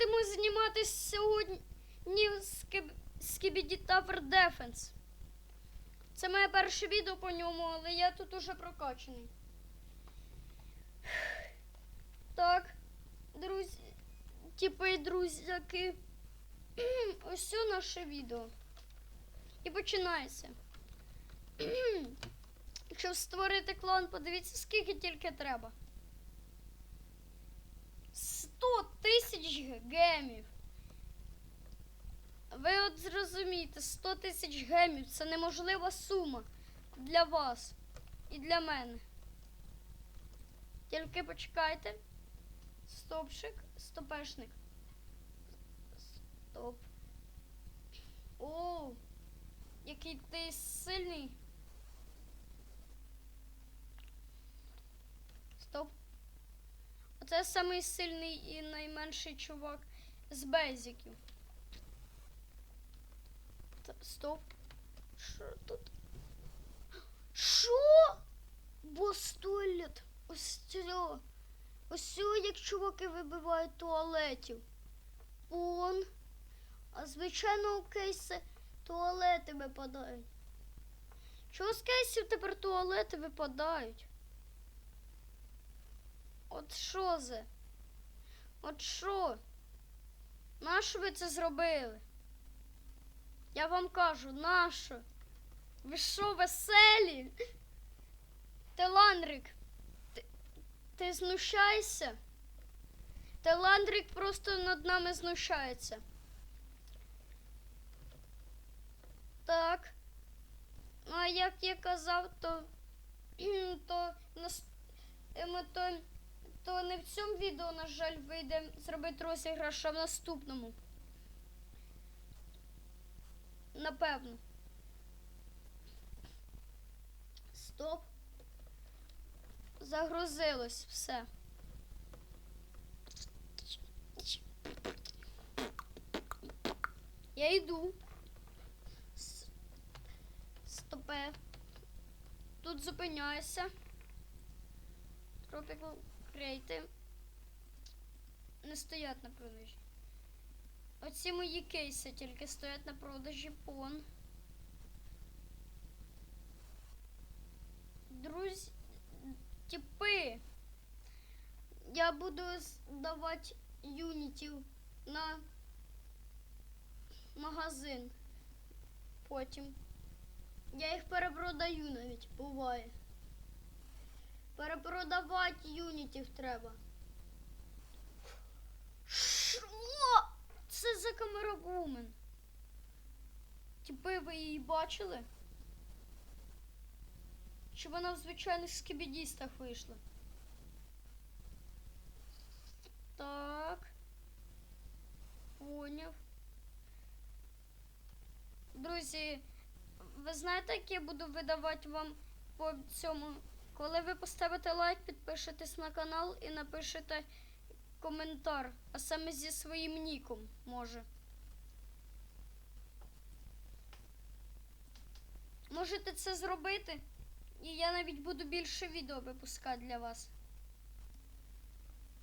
будемо зніматися сьогодні з Tower Defense. Це моє перше відео по ньому, але я тут уже прокачаний. Так, друзі, типи і друзяки. Ось наше відео. І починається. Щоб створити клан, подивіться, скільки тільки треба. 100 тисяч гемів. Ви от зрозумієте, 100 тисяч гемів це неможлива сума для вас і для мене. Тільки почекайте. Стопчик, стопешник. Стоп. О, який ти сильний. Стоп. Оце самий сильний і найменший чувак з бейзиків. Та- Стоп. Що тут? Що? Бастолет. Ось цього. Ось цього, як чуваки вибивають туалетів. Он. А звичайно у кейси туалети випадають. Чого з кейсів тепер туалети випадають? От що за? От що? Нащо ви це зробили? Я вам кажу, нащо? Ви що, веселі? Теландрик, ти, ти знущаєшся? Теландрик просто над нами знущається. Так. Ну, а як я казав, то, то, ми то, то не в цьому відео, на жаль, вийде зробити розіграш, а в наступному. Напевно. Стоп. Загрузилось все. Я йду. Стопе. Тут зупиняюся. Tropical крейти. Не стоять на продажі. Оці мої кейси тільки стоять на продажі пон. Друзі, типи. Я буду здавати юнітів на магазин. Потім. Я їх перепродаю навіть, буває. Перепродавати юнітів треба. Що? Це за камеравумен. Типи ви її бачили? Чи вона в звичайних скібідістах вийшла? Так. Поняв. Друзі, ви знаєте, як я буду видавати вам по цьому? Коли ви поставите лайк, підпишетесь на канал і напишете коментар, а саме зі своїм ніком може. Можете це зробити, і я навіть буду більше відео випускати для вас.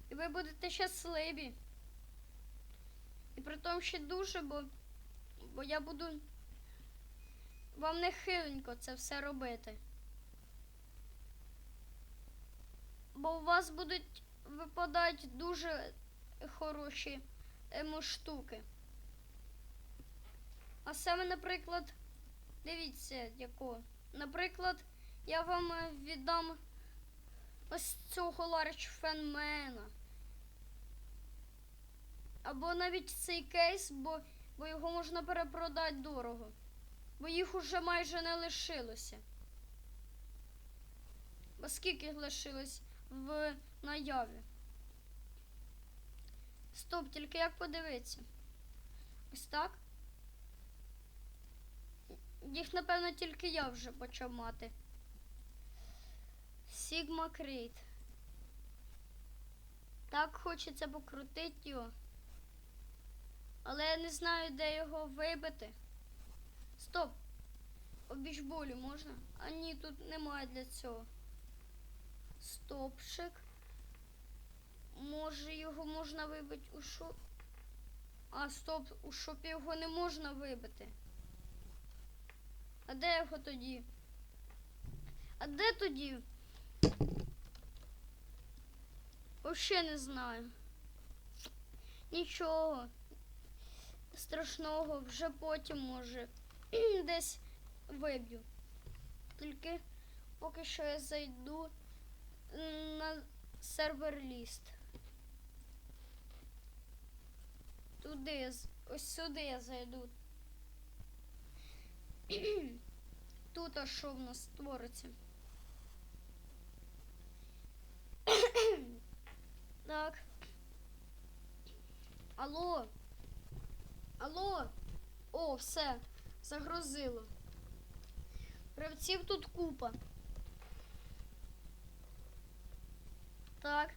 І ви будете щасливі. І при тому ще дуже, бо, бо я буду вам не хиленько це все робити. Бо у вас будуть випадати дуже хороші ему штуки. А саме, наприклад, дивіться якого. Наприклад, я вам віддам ось цього Ларч Фенмена. Або навіть цей кейс, бо, бо його можна перепродати дорого. Бо їх уже майже не лишилося. Бо скільки лишилось в наяві? Стоп, тільки як подивитися? Ось так. Їх, напевно, тільки я вже почав мати. Sigma Crate. Так хочеться покрутити його. Але я не знаю, де його вибити. Стоп! Обіж болю можна? А ні, тут немає для цього. Стопчик. Може його можна вибити у що? А, стоп, у шопі його не можна вибити. А де його тоді? А де тоді? Вообще не знаю. Нічого страшного, вже потім може десь виб'ю. Тільки поки що я зайду на сервер ліст. Туди, ось сюди я зайду. Тут а що в нас твориться? так. Алло. Алло. О, все. Загрузило. Гравців тут купа. Так.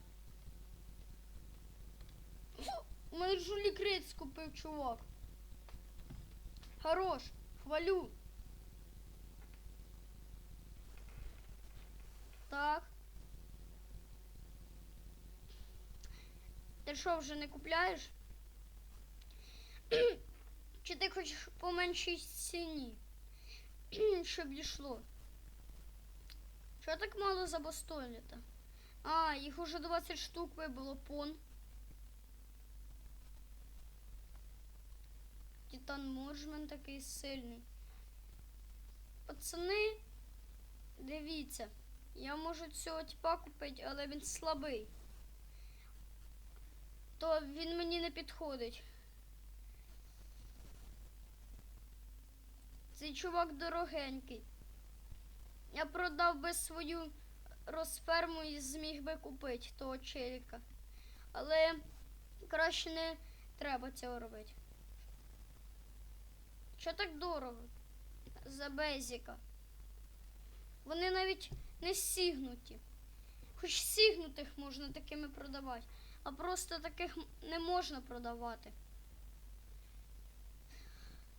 У мене жулік рейд купив, чувак. Хорош, хвалю. Так. Ти що, вже не купляєш? Чи ти хочеш по меншій ціні? Щоб дійшло. Що так мало за бастоліта? А, їх уже 20 штук вибило пон. Титан Моржмен такий сильний. Пацани, дивіться, я можу цього типа купити, але він слабий. То він мені не підходить. Цей чувак дорогенький. Я продав би свою розферму і зміг би купити того челіка. Але краще не треба цього робити. Що так дорого? За безіка. Вони навіть не сігнуті. Хоч сігнутих можна такими продавати, а просто таких не можна продавати.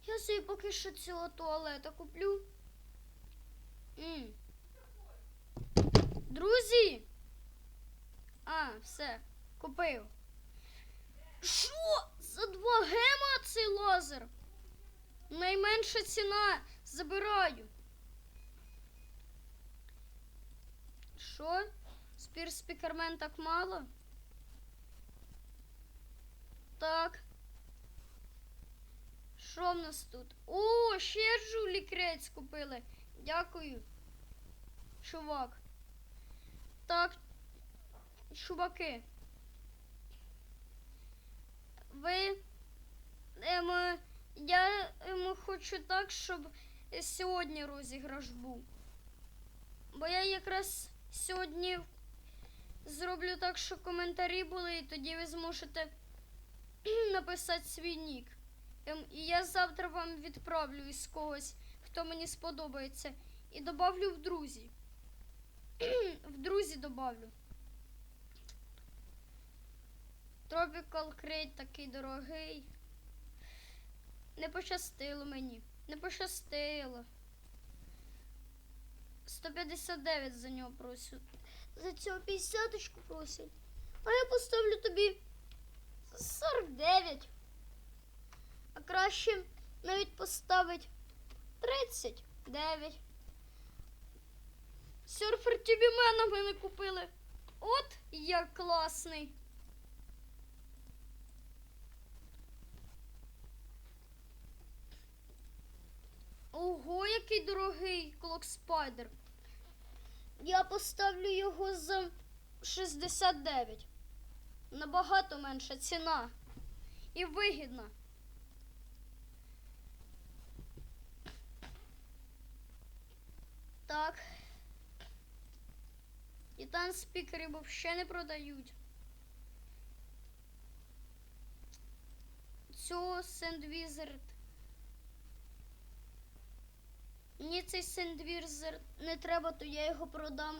Я собі поки що цього туалета куплю. М. Друзі! А, все, купив. Що? За два гема цей лазер? Найменша ціна. Забираю. Що? Спір спікермен так мало? Так. Що в нас тут? О, ще жулі крець купили. Дякую. Чувак. Так, чуваки. Ви. Ем, я ем, хочу так, щоб сьогодні розіграш був. Бо я якраз сьогодні зроблю так, що коментарі були, і тоді ви зможете написати свій нік. Ем, і я завтра вам відправлю із когось, хто мені сподобається. І добавлю в друзі. В друзі добавлю. Tropical Crate такий дорогий. Не пощастило мені. Не пощастило. 159 за нього просять. За цього 50 просять. А я поставлю тобі 49. А краще навіть поставить 39. Серфер тобі мене мене купили. От я класний. Ого, який дорогий клок спайдер. Я поставлю його за 69. Набагато менша ціна. І вигідна. Так. Титан спікерів взагалі не продають. Цього сендвізерд. Мені цей сендвізерд не треба, то я його продам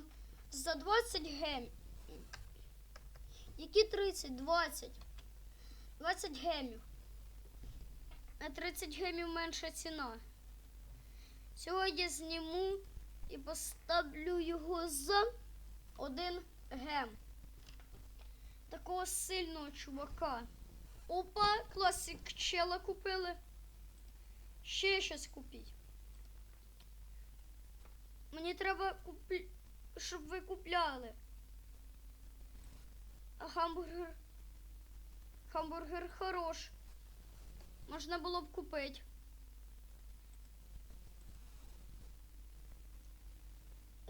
за 20 гем. Які 30? 20. 20 гемів. На 30 гемів менша ціна. Сьогодні зніму і поставлю його за один гем. Такого сильного чувака. Опа, класик чела купили. Ще щось купіть. Мені треба купі... щоб ви купляли. А Гамбургер. Гамбургер хорош. Можна було б купити.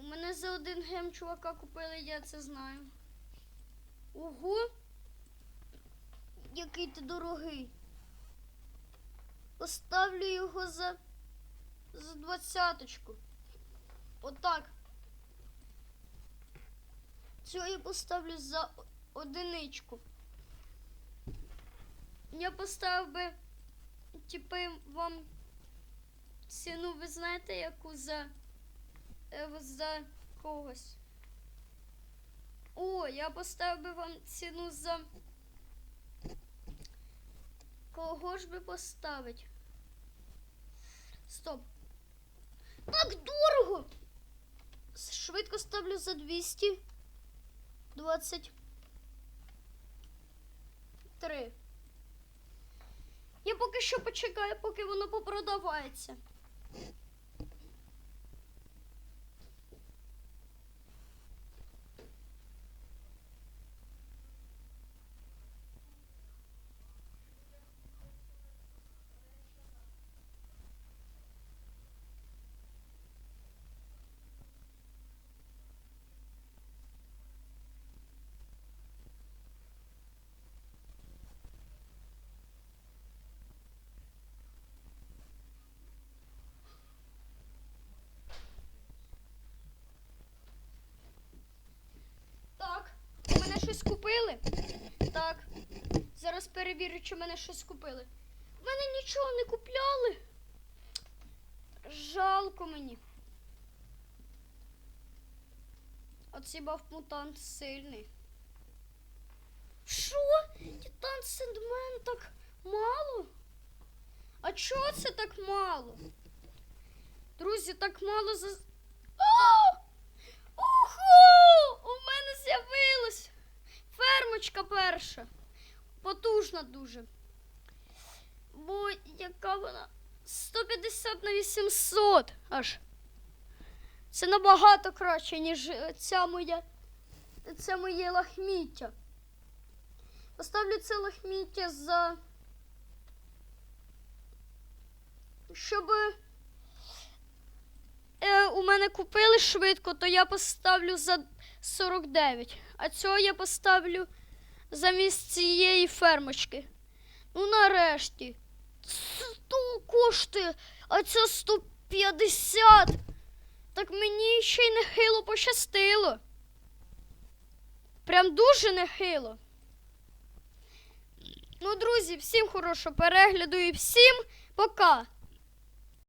У мене за один гем чувака купили, я це знаю. Ого! Який ти дорогий. Поставлю його за, за двадцяточку. Отак. Цього я поставлю за одиничку. Я поставив би, типи, вам ціну, ви знаєте, яку за, за когось. О, я поставив би вам ціну за. Кого ж би поставить? Стоп. Так дорого! Швидко ставлю за 223. Я поки що почекаю, поки воно попродавається. Так, у мене щось купили? Так. Зараз перевірю, чи мене щось купили. Мене нічого не купляли. Жалко мені. Оцей баф-мутант сильний. Що? Титан Сендмен так мало? А чого це так мало? Друзі, так мало за. А! Ого! У мене з'явилась фермочка перша. Потужна дуже. Бо яка вона? 150 на 800 аж. Це набагато краще, ніж е, ця моя. Це моє лахміття. Поставлю це лахміття за. Щоб е, у мене купили швидко, то я поставлю за 49. А цього я поставлю замість цієї фермочки. Ну, нарешті. 100 коштує, а це 150. Так мені ще й нехило пощастило. Прям дуже нехило. Ну, друзі, всім хорошого перегляду і всім пока!